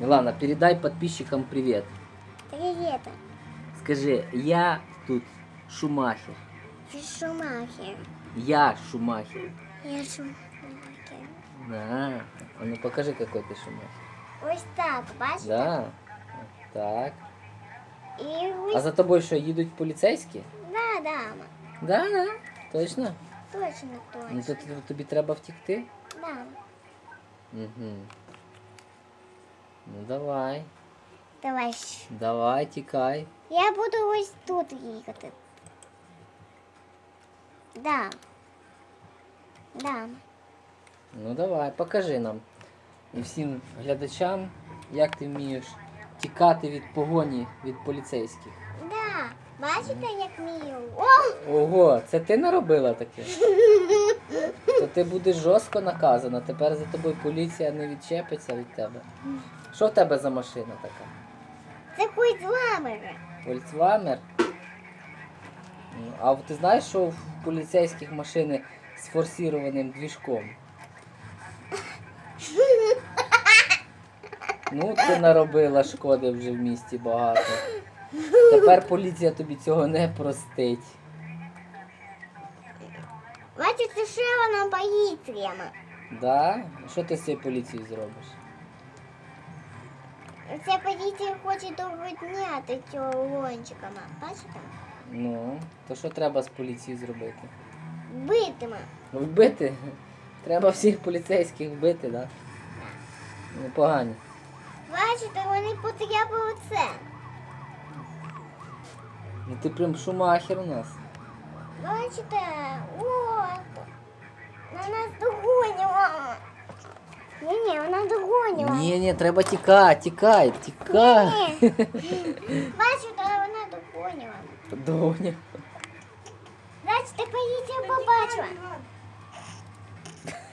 Милана, передай подписчикам привет. Привет. Скажи, я тут Шумахер. Ты Шумахер. Я Шумахер. Я Шумахер. Да. А ну покажи, какой ты Шумахер. Ось так, бачите? Да. Так. І ось... А за тобою що, їдуть поліцейські? Да, да, Да, да. Точно? точно, Ну точно. то т- тобі треба втікти? Да. Угу. Ну давай. Давай. Давай, тікай. Я буду ось тут їхати. Да. Да. Ну давай, покажи нам і всім глядачам, як ти вмієш тікати від погоні від поліцейських. Да. Бачите, як мій? О! Ого, це ти наробила таке? То ти будеш жорстко наказана. Тепер за тобою поліція не відчепиться від тебе. Що в тебе за машина така? Це. Volkswagen? Ну, А ти знаєш, що в поліцейських машини з форсірованим двіжком? Ну, ти наробила шкоди вже в місті багато. Тепер поліція тобі цього не простить. Бачите, що вона боїться. Да? Що ти з цією поліцією зробиш? Ця поліція хоче догоняти цього лончиками. Бачите? Ну, то що треба з поліцією зробити? Битиме. Вбити? Треба всіх поліцейських вбити, так? Да? Ну, погані. Бачите, вони потрапили це. Ну ти прям шумахер у нас. Бачите, о, на нас догоняла. Ні, ні, вона догонила. Ні, ні, треба тікати, тікай, тікай. Ні. Бачите, вона догоняла. Доня. Бачите, поліція побачила.